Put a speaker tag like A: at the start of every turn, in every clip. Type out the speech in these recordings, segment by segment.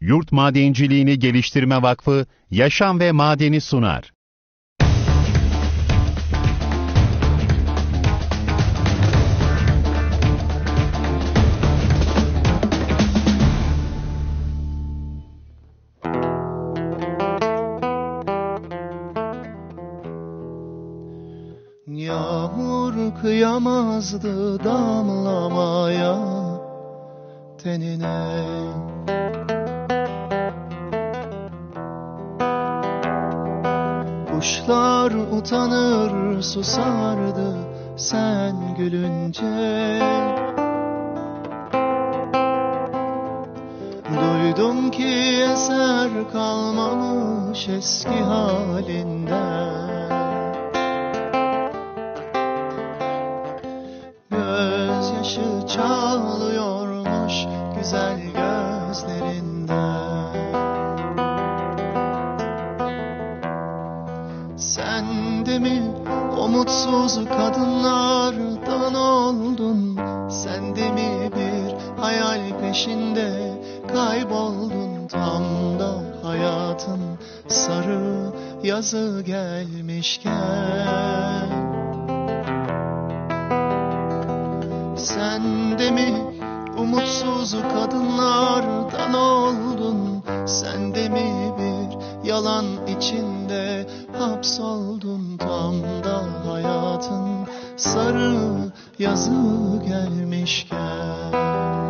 A: Yurt Madenciliğini Geliştirme Vakfı Yaşam ve Madeni sunar.
B: Yağmur kıyamazdı damlamaya tenine Kuşlar utanır susardı sen gülünce. Duydum ki eser kalmamış eski halinden mutsuz kadınlardan oldun. Sen de mi bir hayal peşinde kayboldun? Tam da hayatın sarı yazı gelmişken. Sen de mi umutsuz kadınlardan oldun? Sen de mi yalan içinde hapsoldun Tam da hayatın. Sarı yazı gelmişken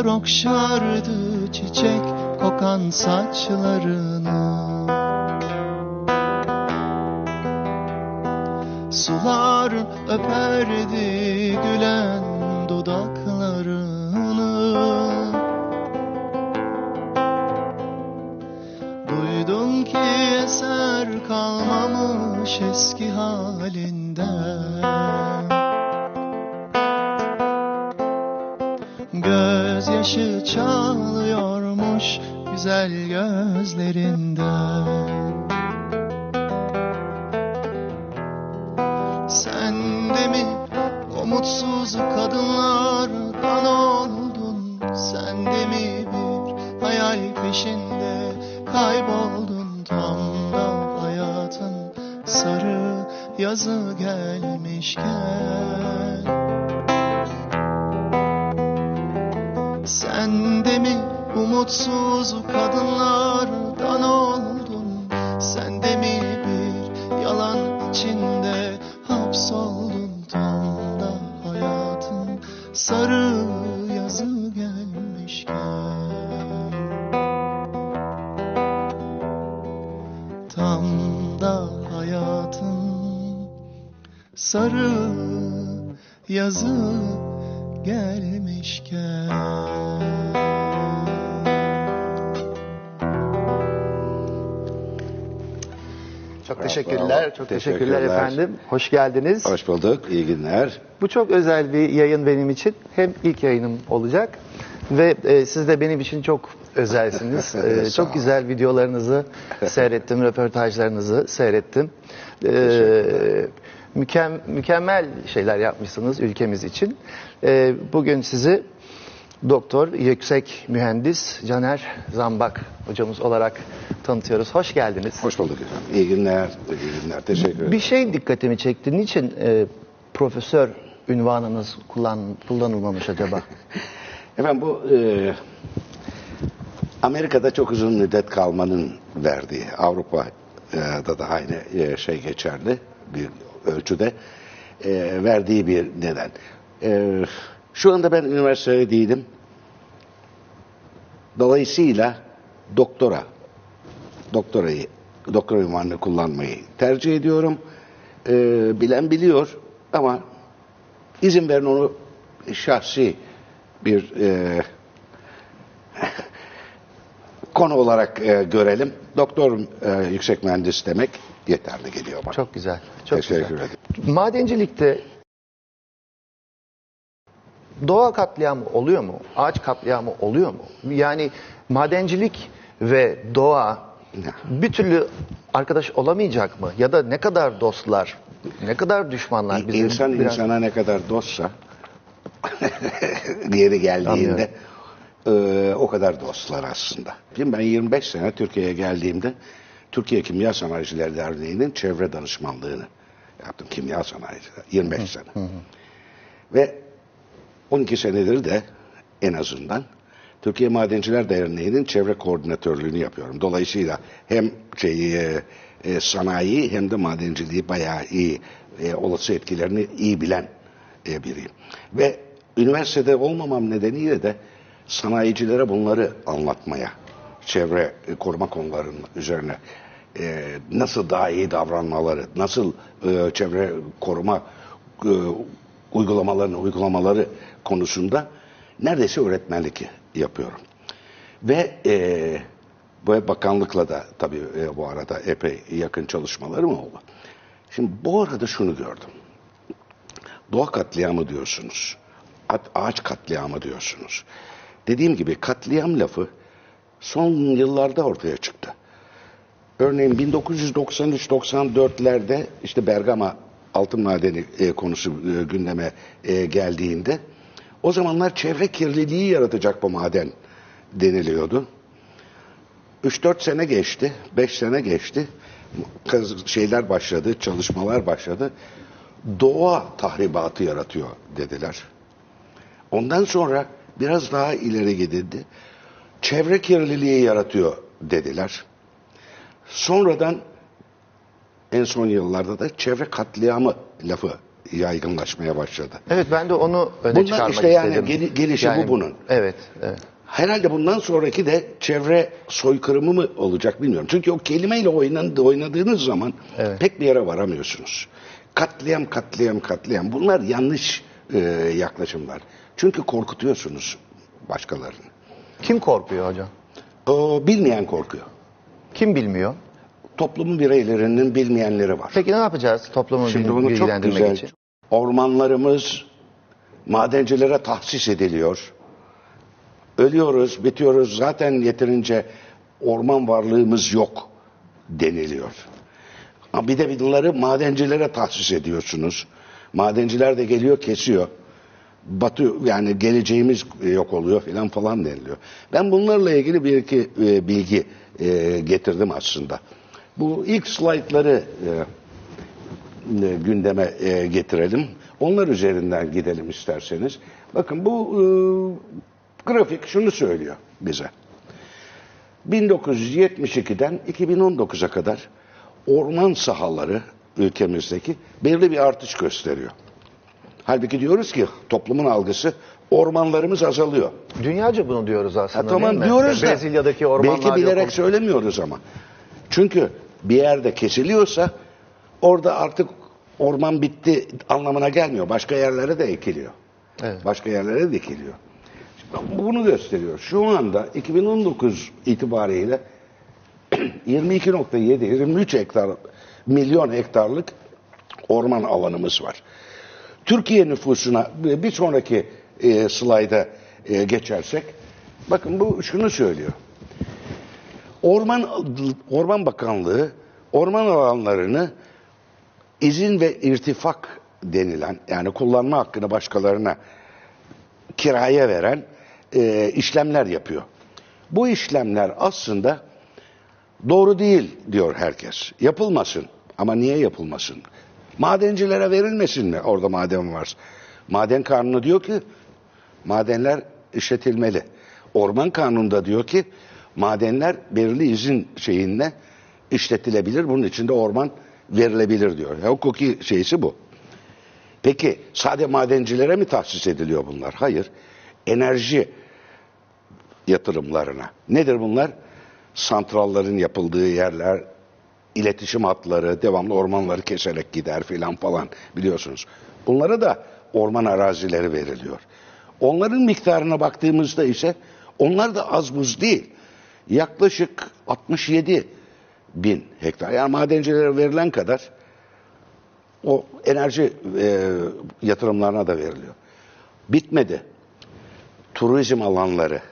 B: Rüzgar okşardı çiçek kokan saçlarını. Sular öperdi gülen dudaklarını. Duydum ki eser kalmamış eski halinden Gözyaşı çağlıyormuş güzel gözlerinden. Sen de mi o mutsuz kadınlardan oldun? Sen de mi bir hayal peşinde kayboldun? Tam da hayatın sarı yazı gelmişken Sen de mi umutsuz kadınlardan oldun Sen de mi bir yalan içinde hapsoldun? Tam da hayatın sarı yazı gelmişken. Tam da hayatın sarı yazı gelmişken
C: Çok teşekkürler.
D: bravo.
C: Çok
D: Teşekkürler.
C: teşekkürler efendim. Hoş geldiniz.
D: Hoş bulduk. İyi günler.
C: Bu çok özel bir yayın benim için. Hem ilk yayınım olacak ve e, siz de benim için çok özelsiniz. E, çok güzel videolarınızı seyrettim, röportajlarınızı seyrettim. E, mükem, mükemmel şeyler yapmışsınız ülkemiz için. E, bugün sizi Doktor, yüksek mühendis Caner Zambak hocamız olarak tanıtıyoruz. Hoş geldiniz.
D: Hoş bulduk efendim. İyi günler. İyi günler. Teşekkür ederim.
C: Bir şey dikkatimi çekti. Niçin e, profesör ünvanınız kullan, kullanılmamış acaba?
D: Efendim bu e, Amerika'da çok uzun müddet kalmanın verdiği, Avrupa'da da aynı e, şey geçerli bir ölçüde e, verdiği bir neden. E, şu anda ben üniversitede değilim. Dolayısıyla doktora, doktorayı, doktora ünvanını kullanmayı tercih ediyorum. Ee, bilen biliyor ama izin verin onu şahsi bir e, konu olarak e, görelim. Doktor e, yüksek mühendis demek yeterli geliyor bana.
C: Çok güzel. Çok
D: Teşekkür
C: güzel.
D: ederim.
C: Madencilikte doğa katliamı oluyor mu? Ağaç katliamı oluyor mu? Yani madencilik ve doğa bir türlü arkadaş olamayacak mı? Ya da ne kadar dostlar, ne kadar düşmanlar? Bizim
D: İnsan
C: biraz-
D: insana ne kadar dostsa yeri geldiğinde e, o kadar dostlar aslında. Şimdi ben 25 sene Türkiye'ye geldiğimde Türkiye Kimya Sanayicileri Derneği'nin çevre danışmanlığını yaptım. Kimya sanayiciler 25 sene. Ve 12 senedir de en azından Türkiye Madenciler Derneği'nin çevre koordinatörlüğünü yapıyorum. Dolayısıyla hem şeyi, e, e, sanayi hem de madenciliği bayağı iyi, e, olası etkilerini iyi bilen e, biriyim. Ve üniversitede olmamam nedeniyle de sanayicilere bunları anlatmaya, çevre e, koruma konularının üzerine e, nasıl daha iyi davranmaları, nasıl e, çevre koruma e, uygulamalarını uygulamaları konusunda neredeyse öğretmenlik yapıyorum. Ve e, bu bakanlıkla da tabii e, bu arada epey yakın çalışmalarım oldu. Şimdi bu arada şunu gördüm. Doğa katliamı diyorsunuz. Ağaç katliamı diyorsunuz. Dediğim gibi katliam lafı son yıllarda ortaya çıktı. Örneğin 1993-94'lerde işte Bergama altın madeni e, konusu e, gündeme e, geldiğinde o zamanlar çevre kirliliği yaratacak bu maden deniliyordu. 3-4 sene geçti, 5 sene geçti. Şeyler başladı, çalışmalar başladı. Doğa tahribatı yaratıyor dediler. Ondan sonra biraz daha ileri gidildi. Çevre kirliliği yaratıyor dediler. Sonradan en son yıllarda da çevre katliamı lafı yaygınlaşmaya başladı.
C: Evet ben de onu öne
D: Bunlar
C: çıkarmak
D: işte yani
C: istedim.
D: gel- gelişi bu bunun.
C: Evet, evet.
D: Herhalde bundan sonraki de çevre soykırımı mı olacak bilmiyorum. Çünkü o kelimeyle oynadı, oynadığınız zaman
C: Evet.
D: pek bir yere varamıyorsunuz. Katliam, katliam, katliam. Bunlar yanlış e, yaklaşımlar. Çünkü korkutuyorsunuz başkalarını.
C: Kim korkuyor hocam?
D: O, bilmeyen korkuyor.
C: Kim bilmiyor?
D: Toplumun bireylerinin bilmeyenleri var.
C: Peki ne yapacağız toplumu
D: Şimdi bunu çok
C: bilgilendirmek
D: güzel.
C: için?
D: Ormanlarımız madencilere tahsis ediliyor. Ölüyoruz, bitiyoruz. Zaten yeterince orman varlığımız yok deniliyor. Ama bir de bunları madencilere tahsis ediyorsunuz. Madenciler de geliyor kesiyor. Batı yani geleceğimiz yok oluyor falan falan deniliyor. Ben bunlarla ilgili bir iki e, bilgi e, getirdim aslında. Bu ilk slaytları e, e, gündeme e, getirelim. Onlar üzerinden gidelim isterseniz. Bakın bu e, grafik şunu söylüyor bize. 1972'den 2019'a kadar orman sahaları ülkemizdeki belirli bir artış gösteriyor. Halbuki diyoruz ki toplumun algısı ormanlarımız azalıyor.
C: Dünyaca bunu diyoruz aslında
D: Ha, tamam diyoruz da
C: Brezilya'daki ormanlar
D: belki
C: yok
D: bilerek
C: olmuş.
D: söylemiyoruz ama. Çünkü bir yerde kesiliyorsa orada artık orman bitti anlamına gelmiyor. Başka yerlere de ekiliyor.
C: Evet.
D: Başka yerlere de ekiliyor. Şimdi Bunu gösteriyor. Şu anda 2019 itibariyle 22.7-23 hektar milyon hektarlık orman alanımız var. Türkiye nüfusuna bir sonraki e, slayda e, geçersek bakın bu şunu söylüyor. Orman Orman Bakanlığı orman alanlarını izin ve irtifak denilen yani kullanma hakkını başkalarına kiraya veren e, işlemler yapıyor. Bu işlemler aslında doğru değil diyor herkes. Yapılmasın. Ama niye yapılmasın? Madencilere verilmesin mi orada maden var? Maden kanunu diyor ki madenler işletilmeli. Orman kanununda diyor ki madenler belirli izin şeyinle işletilebilir. Bunun içinde orman verilebilir diyor. Ya, hukuki şeysi bu. Peki sade madencilere mi tahsis ediliyor bunlar? Hayır. Enerji yatırımlarına. Nedir bunlar? Santralların yapıldığı yerler, iletişim hatları, devamlı ormanları keserek gider filan falan biliyorsunuz. Bunlara da orman arazileri veriliyor. Onların miktarına baktığımızda ise onlar da az buz değil. Yaklaşık 67 bin hektar. Yani madencilere verilen kadar o enerji e, yatırımlarına da veriliyor. Bitmedi. Turizm alanları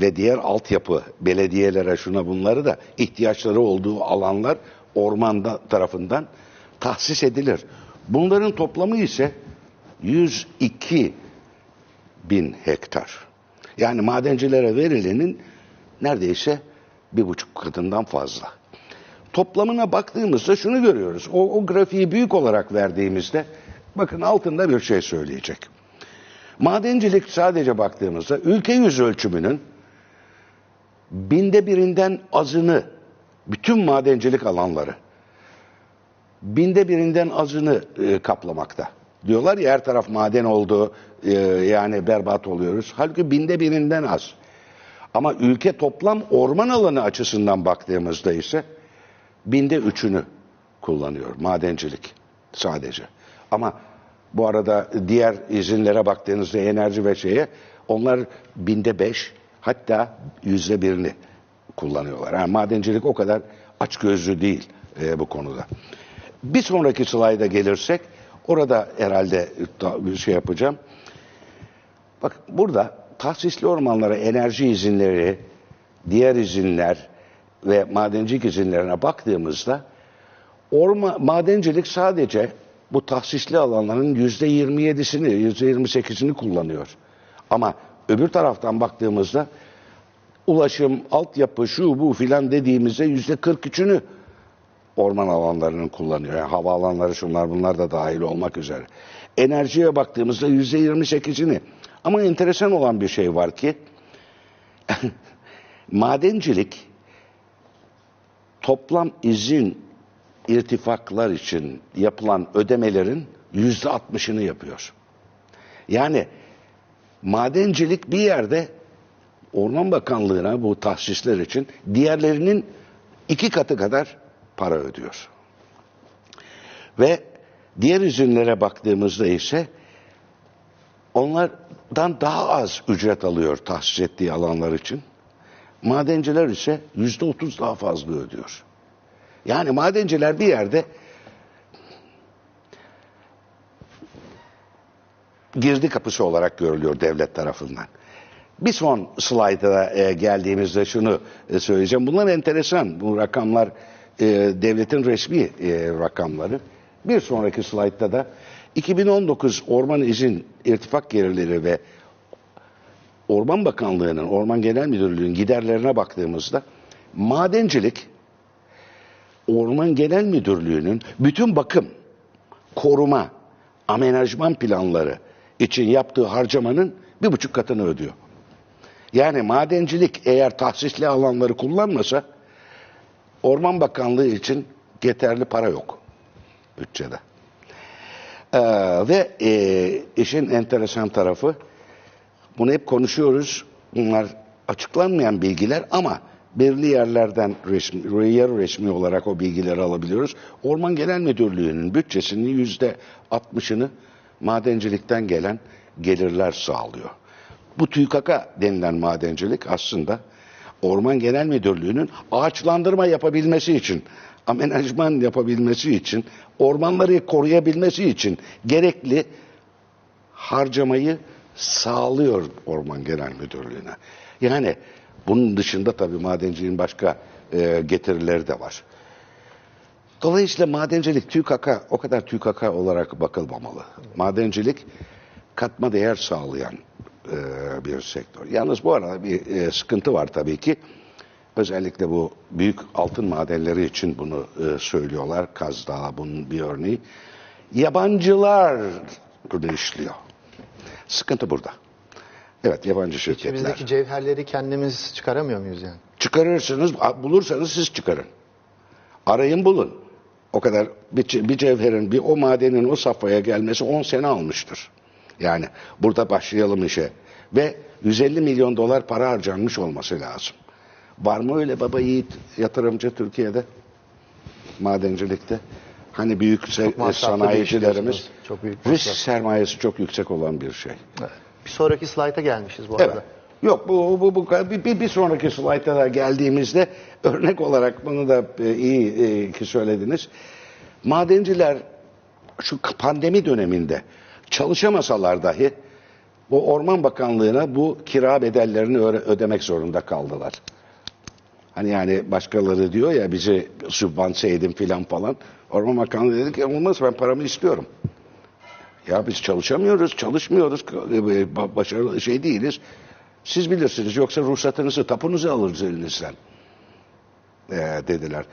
D: ve diğer altyapı belediyelere şuna bunları da ihtiyaçları olduğu alanlar ormanda tarafından tahsis edilir. Bunların toplamı ise 102 bin hektar. Yani madencilere verilenin neredeyse bir buçuk katından fazla. Toplamına baktığımızda şunu görüyoruz. O, o grafiği büyük olarak verdiğimizde bakın altında bir şey söyleyecek. Madencilik sadece baktığımızda ülke yüz ölçümünün binde birinden azını bütün madencilik alanları binde birinden azını e, kaplamakta. Diyorlar ya her taraf maden oldu e, yani berbat oluyoruz. Halbuki binde birinden az. Ama ülke toplam orman alanı açısından baktığımızda ise binde üçünü kullanıyor madencilik sadece. Ama bu arada diğer izinlere baktığınızda enerji ve şeye onlar binde beş hatta yüzde birini kullanıyorlar. Yani madencilik o kadar açgözlü değil e, bu konuda. Bir sonraki slayda gelirsek orada herhalde şey yapacağım. Bak burada tahsisli ormanlara enerji izinleri, diğer izinler ve madencilik izinlerine baktığımızda orma, madencilik sadece bu tahsisli alanların yüzde 27'sini, yüzde 28'ini kullanıyor. Ama öbür taraftan baktığımızda ulaşım, altyapı, şu bu filan dediğimizde yüzde 43'ünü orman alanlarının kullanıyor. Yani hava alanları şunlar bunlar da dahil olmak üzere. Enerjiye baktığımızda yüzde 28'ini. Ama enteresan olan bir şey var ki madencilik toplam izin irtifaklar için yapılan ödemelerin yüzde 60'ını yapıyor. Yani madencilik bir yerde Orman Bakanlığı'na bu tahsisler için diğerlerinin iki katı kadar para ödüyor. Ve diğer izinlere baktığımızda ise onlardan daha az ücret alıyor tahsis ettiği alanlar için. Madenciler ise yüzde otuz daha fazla ödüyor. Yani madenciler bir yerde girdi kapısı olarak görülüyor devlet tarafından. Bir son slayda e, geldiğimizde şunu e, söyleyeceğim. Bunlar enteresan. Bu rakamlar e, devletin resmi rakamları. Bir sonraki slaytta da 2019 orman izin irtifak gelirleri ve Orman Bakanlığı'nın, Orman Genel Müdürlüğü'nün giderlerine baktığımızda madencilik Orman Genel Müdürlüğü'nün bütün bakım, koruma, amenajman planları için yaptığı harcamanın bir buçuk katını ödüyor. Yani madencilik eğer tahsisli alanları kullanmasa Orman Bakanlığı için yeterli para yok bütçede. Ee, ve e, işin enteresan tarafı bunu hep konuşuyoruz. Bunlar açıklanmayan bilgiler ama belirli yerlerden resmi, yarı resmi olarak o bilgileri alabiliyoruz. Orman Genel Müdürlüğü'nün bütçesinin yüzde 60'ını madencilikten gelen gelirler sağlıyor. Bu TÜKAK'a denilen madencilik aslında Orman Genel Müdürlüğü'nün ağaçlandırma yapabilmesi için, amenajman yapabilmesi için, ormanları koruyabilmesi için gerekli harcamayı sağlıyor Orman Genel Müdürlüğü'ne. Yani bunun dışında tabii madenciliğin başka e, getirileri de var. Dolayısıyla madencilik TÜKAK'a o kadar TÜKAK'a olarak bakılmamalı. Madencilik katma değer sağlayan e, bir sektör. Yalnız bu arada bir e, sıkıntı var tabii ki. Özellikle bu büyük altın madenleri için bunu e, söylüyorlar. Kaz Dağı bunun bir örneği. Yabancılar bunu işliyor. Sıkıntı burada. Evet yabancı şirketler.
C: İçimizdeki cevherleri kendimiz çıkaramıyor muyuz yani?
D: Çıkarırsınız, bulursanız siz çıkarın. Arayın bulun. O kadar bir, bir cevherin, bir o madenin o safhaya gelmesi 10 sene almıştır. Yani burada başlayalım işe Ve 150 milyon dolar para harcanmış olması lazım. Var mı öyle baba yiğit yatırımcı Türkiye'de? Madencilikte. Hani büyük se-
C: iş
D: sanayicilerimiz.
C: Çok büyük
D: risk
C: masraf.
D: sermayesi çok yüksek olan bir şey.
C: Bir sonraki slayta gelmişiz bu
D: Evet.
C: arada.
D: Yok bu bu bu bir, bir, sonraki slayta da geldiğimizde örnek olarak bunu da e, iyi e, ki söylediniz. Madenciler şu pandemi döneminde çalışamasalar dahi bu Orman Bakanlığı'na bu kira bedellerini ödemek zorunda kaldılar. Hani yani başkaları diyor ya bizi sübvanse edin filan falan. Orman Bakanlığı dedi ki olmaz ben paramı istiyorum. Ya biz çalışamıyoruz, çalışmıyoruz, e, ba- başarılı şey değiliz. Siz bilirsiniz yoksa ruhsatınızı, tapunuzu alırız elinizden e, dediler.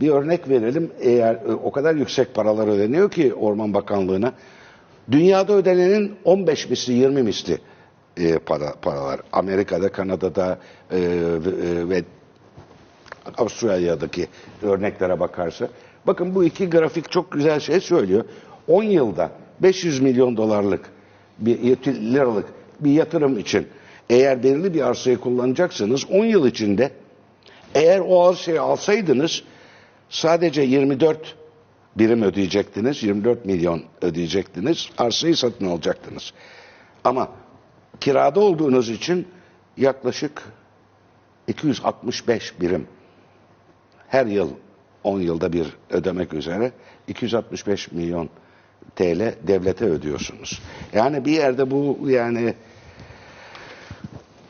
D: Bir örnek verelim. Eğer e, o kadar yüksek paralar ödeniyor ki Orman Bakanlığı'na. Dünyada ödenenin 15 misli, 20 misli e, para, paralar. Amerika'da, Kanada'da e, e, ve Avustralya'daki örneklere bakarsa. Bakın bu iki grafik çok güzel şey söylüyor. 10 yılda 500 milyon dolarlık bir liralık bir yatırım için eğer belirli bir arsayı kullanacaksınız 10 yıl içinde eğer o arsayı alsaydınız sadece 24 birim ödeyecektiniz. 24 milyon ödeyecektiniz. Arsayı satın alacaktınız. Ama kirada olduğunuz için yaklaşık 265 birim her yıl 10 yılda bir ödemek üzere 265 milyon TL devlete ödüyorsunuz. Yani bir yerde bu yani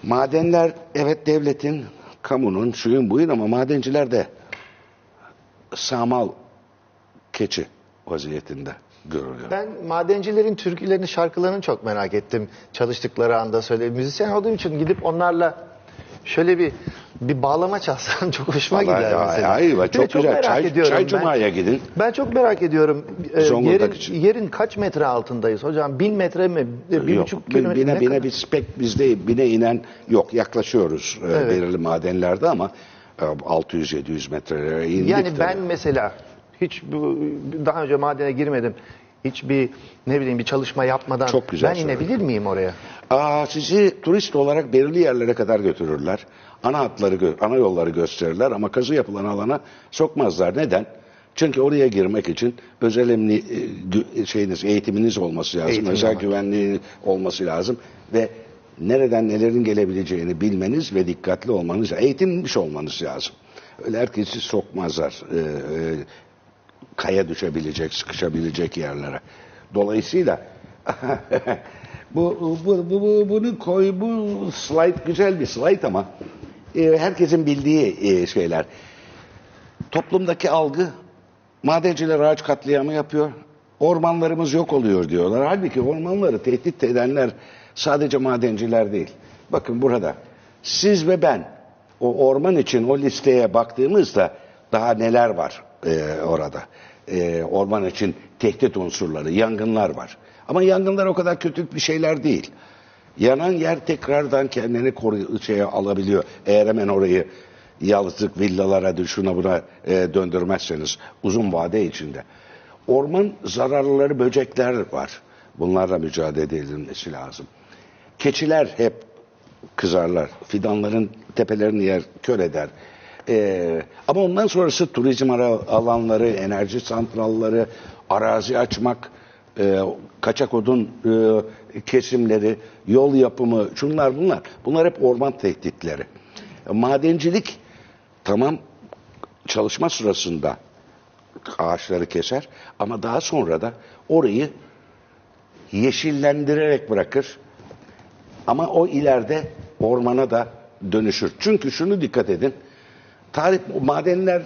D: madenler evet devletin, kamunun, şuyun buyun ama madenciler de samal keçi vaziyetinde görülüyor.
C: Ben madencilerin türkülerini, şarkılarını çok merak ettim. Çalıştıkları anda söyle. Müzisyen olduğum için gidip onlarla şöyle bir bir bağlama çalsam çok hoşuma
D: Vallahi
C: gider
D: ya-
C: mesela. de
D: çok güzel.
C: merak
D: Çay-
C: ediyorum
D: Çay
C: ben.
D: Cuma'ya gidin.
C: Ben çok merak ediyorum. Ee,
D: Zonguldak
C: yerin,
D: için.
C: yerin kaç metre altındayız hocam? Bin metre mi? Bir
D: Yok,
C: buçuk
D: bin-
C: kilometre
D: bine,
C: ne
D: bine
C: kadar?
D: bir spek bizde bine inen yok yaklaşıyoruz e,
C: Evet.
D: belirli madenlerde ama e, 600-700 metrelere indik.
C: Yani
D: tabii.
C: ben mesela hiç bu, daha önce madene girmedim. Hiç bir ne bileyim bir çalışma yapmadan
D: Çok güzel
C: ben
D: söyledin.
C: inebilir miyim oraya?
D: Aa, sizi turist olarak belirli yerlere kadar götürürler. Ana hatları, ana yolları gösterirler ama kazı yapılan alana sokmazlar. Neden? Çünkü oraya girmek için özel emni, e, şeyiniz, eğitiminiz olması lazım.
C: Eğitim
D: özel güvenliği olması lazım ve nereden nelerin gelebileceğini bilmeniz ve dikkatli olmanız, eğitilmiş olmanız lazım. Öyle herkesi sokmazlar. Ee, e, kaya düşebilecek, sıkışabilecek yerlere. Dolayısıyla bu, bu, bu, bu- bunu koy, bu slide güzel bir slide ama e, herkesin bildiği e, şeyler. Toplumdaki algı madenciler ağaç katliamı yapıyor. Ormanlarımız yok oluyor diyorlar. Halbuki ormanları tehdit edenler sadece madenciler değil. Bakın burada siz ve ben o orman için o listeye baktığımızda daha neler var e, orada. E, orman için tehdit unsurları, yangınlar var. Ama yangınlar o kadar kötü bir şeyler değil. Yanan yer tekrardan kendini koru şeye alabiliyor. Eğer hemen orayı yalıtlık villalara şuna buna e, döndürmezseniz uzun vade içinde. Orman zararlıları böcekler var. Bunlarla mücadele edilmesi lazım. Keçiler hep kızarlar. Fidanların tepelerini yer, kör eder. Ee, ama ondan sonrası turizm alanları, enerji santralları, arazi açmak, e, kaçak odun e, kesimleri, yol yapımı, şunlar bunlar. Bunlar hep orman tehditleri. Madencilik tamam çalışma sırasında ağaçları keser ama daha sonra da orayı yeşillendirerek bırakır. Ama o ileride ormana da dönüşür. Çünkü şunu dikkat edin. Tarih madenler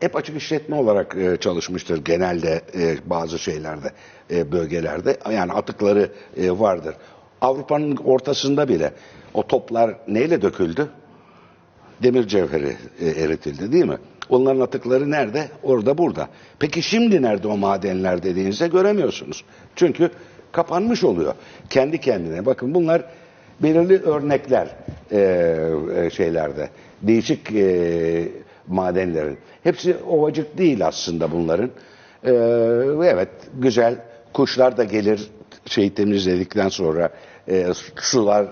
D: hep açık işletme olarak e, çalışmıştır genelde e, bazı şeylerde, e, bölgelerde. Yani atıkları e, vardır. Avrupa'nın ortasında bile o toplar neyle döküldü? Demir cevheri e, eritildi değil mi? Onların atıkları nerede? Orada burada. Peki şimdi nerede o madenler dediğinizde göremiyorsunuz. Çünkü kapanmış oluyor. Kendi kendine. Bakın bunlar belirli örnekler e, e, şeylerde. Değişik e, madenlerin. Hepsi ovacık değil aslında bunların. E, ve evet güzel. Kuşlar da gelir şey temizledikten sonra e, sular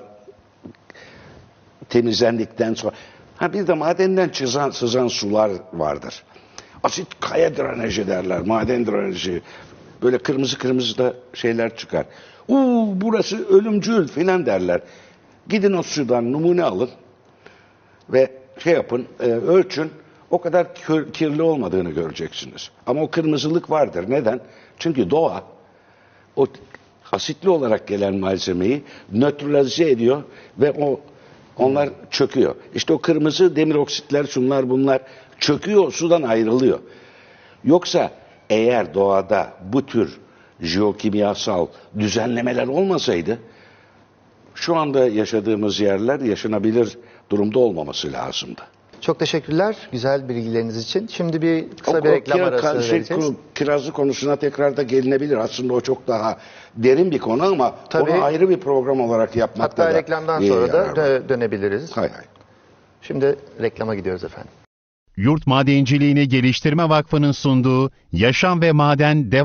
D: temizlendikten sonra. Ha bir de madenden çizan, sızan sular vardır. Asit kaya drenajı derler, maden drenajı. Böyle kırmızı kırmızı da şeyler çıkar. Uuu burası ölümcül filan derler. Gidin o sudan numune alın ve şey yapın, e, ölçün. O kadar kir- kirli olmadığını göreceksiniz. Ama o kırmızılık vardır. Neden? Çünkü doğa o asitli olarak gelen malzemeyi nötralize ediyor ve o onlar çöküyor. İşte o kırmızı demir oksitler şunlar bunlar çöküyor sudan ayrılıyor. Yoksa eğer doğada bu tür jeokimyasal düzenlemeler olmasaydı şu anda yaşadığımız yerler yaşanabilir durumda olmaması lazımdı.
C: Çok teşekkürler güzel bilgileriniz için. Şimdi bir kısa
D: O-
C: bir
D: o
C: reklam
D: kira-
C: arası
D: şey,
C: vereceğiz.
D: konu- kirazlı konusuna tekrar da gelinebilir. Aslında o çok daha derin bir konu ama
C: Tabii.
D: onu ayrı bir program olarak yapmakta
C: Hatta
D: da
C: reklamdan sonra da dö- dönebiliriz.
D: Hay hay.
C: Şimdi reklama gidiyoruz efendim.
A: Yurt Madenciliğini Geliştirme Vakfı'nın sunduğu Yaşam ve Maden devam